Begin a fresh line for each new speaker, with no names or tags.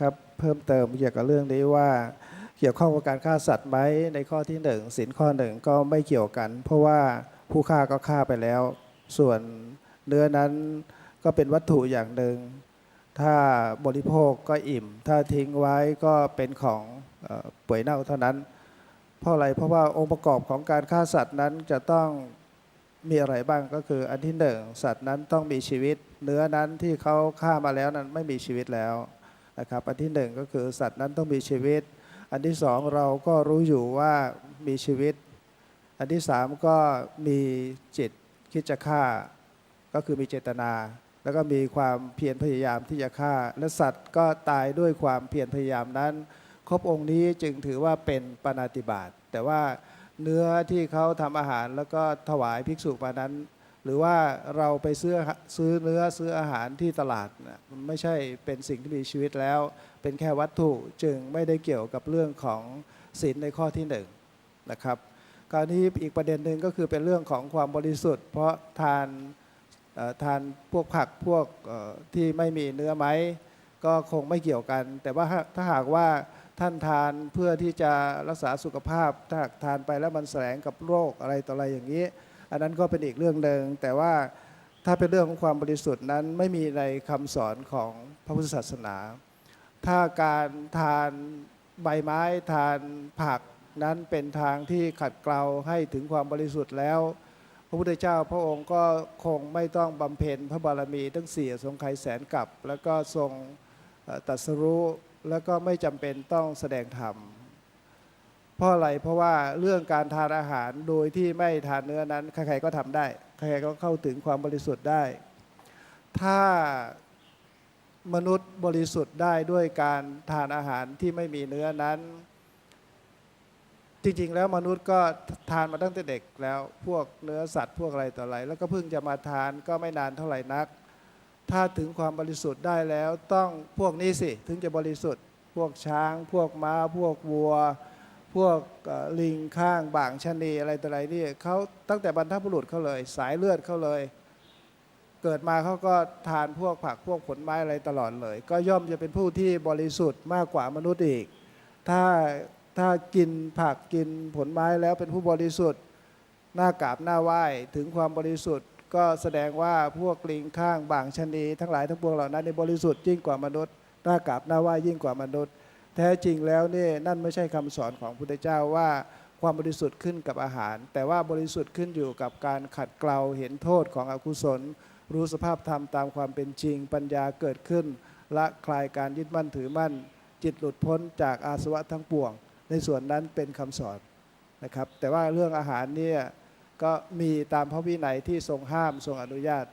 ครับเพิ่มเติมเกี่ยวกับเรื่องนี้ว่าเกี่ยวข้องกับการฆ่าสัตว์ไหมในข้อที่หนึ่งสินข้อหนึ่งก็ไม่เกี่ยวกัน เพราะว่าผู้ฆ่าก็ฆ่าไปแล้ว ส่วนเนื้อนั้นก็เป็นวัตถุอย่างหนึ่งถ้าบริโภคก็อิ่ม ถ้าทิ้งไว้ก็เป็นของเอ่อเปื่อยเน่าเท่านั้น เพราะอะไรเพราะว่าองค์ประกอบของการฆ่าสัตว์นั้นจะต้องมีอะไรบ้างก็คืออันที่หนึ่งสัตว์นั้นต้องมีชีวิต เนื้อนั้นที่เขาฆ่ามาแล้วนั้นไม่มีชีวิตแล้ว นะครับ อันที่หนึ่งก็คือสัตว์นั้นต้องมีชีวิต อันที่สองเราก็รู้อยู่ว่ามีชีวิต อันที่สามก็มีจิตคิดจะฆ่า ก็คือมีเจตนา แล้วก็มีความเพียรพยายามที่จะฆ่า และสัตว์ก็ตายด้วยความเพียรพยายามนั้น ครบองค์นี้จึงถือว่าเป็นปานาติบาตแต่ว่าเนื้อที่เขาทำอาหารแล้วก็ถวายภิกษุมานั้น หรือว่าเราไปซื้อซื้อเนื้อซื้ออาหารที่ตลาดนะมันไม่ใช่เป็นสิ่งที่มีชีวิตแล้ว เป็นแค่วัตถุจึงไม่ได้เกี่ยวกับเรื่องของศีลในข้อที่หนึ่งนะครับคราวนี้อีกประเด็นหนึ่งก็คือเป็นเรื่องของความบริสุทธิ์ เพราะทานทานพวกผักพวกที่ไม่มีเนื้อไหมก็คงไม่เกี่ยวกัน แต่ว่าถ้าถ้าหากว่าท่านทานเพื่อที่จะรักษาสุขภาพ ถ้าหากทานไปแล้วมันแสลงกับโรคอะไรต่ออะไรอย่างนี้ อันนั้นก็เป็นอีกเรื่องหนึ่งแต่ว่าถ้าเป็นเรื่องของความบริสุทธิ์นั้นไม่มีในคำสอนของพระพุทธศาสนา ถ้าการทานใบไม้ทานผักนั้นเป็นทางที่ขัดเกลาให้ถึงความบริสุทธิ์แล้ว พระพุทธเจ้าพระองค์ก็คงไม่ต้องบำเพ็ญพระบารมีทั้งสี่ทรงไขแสนกับ แล้วก็ทรงตรัสรู้แล้วก็ไม่จำเป็นต้องแสดงธรรม เพราะอะไรเพราะว่าเรื่องการทานอาหารโดยที่ไม่ทานเนื้อนั้นใครๆก็ทำได้ ใครๆก็เข้าถึงความบริสุทธิ์ได้ ถ้ามนุษย์บริสุทธิ์ได้ด้วยการทานอาหารที่ไม่มีเนื้อนั้น จริงๆ แล้วมนุษย์ก็ทานมาตั้งแต่เด็กแล้วพวกเนื้อสัตว์พวกอะไรต่ออะไรแล้วก็เพิ่งจะมาทานก็ไม่นานเท่าไหร่นัก ถ้าถึงความบริสุทธิ์ได้แล้วต้องพวกนี้สิถึงจะบริสุทธิ์ พวกช้าง พวกม้า พวกวัว พวกลิงข้างบ่างชะนีอะไรต่ออะไรนี่เขาตั้งแต่บรรพบุรุษเขาเลย สายเลือดเขาเลย เกิดมาเขาก็ทานพวกผักพวกผลไม้อะไรตลอดเลย ก็ย่อมจะเป็นผู้ที่บริสุทธิ์มากกว่ามนุษย์อีก ถ้าถ้ากินผักกินผลไม้แล้วเป็นผู้บริสุทธิ์หน้ากราบหน้าไหว้ถึงความบริสุทธิ์ก็แสดงว่าพวกลิงข้างบ่างชนีทั้งหลายทั้งปวงเหล่านั้นในบริสุทธิ์ยิ่งกว่ามนุษย์หน้ากราบหน้าไหว้ยิ่งกว่ามนุษย์ แท้จริงแล้วนี่นั่นไม่ใช่คำสอนของพระพุทธเจ้าว่าความบริสุทธิ์ขึ้นกับอาหาร แต่ว่าบริสุทธิ์ขึ้นอยู่กับการขัดเกลาเห็นโทษของอกุศล รู้สภาพธรรมตามความเป็นจริง ปัญญาเกิดขึ้น ละคลายการยึดมั่นถือมั่น จิตหลุดพ้นจากอาสวะทั้งปวง ในส่วนนั้นเป็นคำสอนนะครับ แต่ว่าเรื่องอาหารเนี่ยก็มีตามพระวินัยที่ทรงห้ามทรงอนุญาต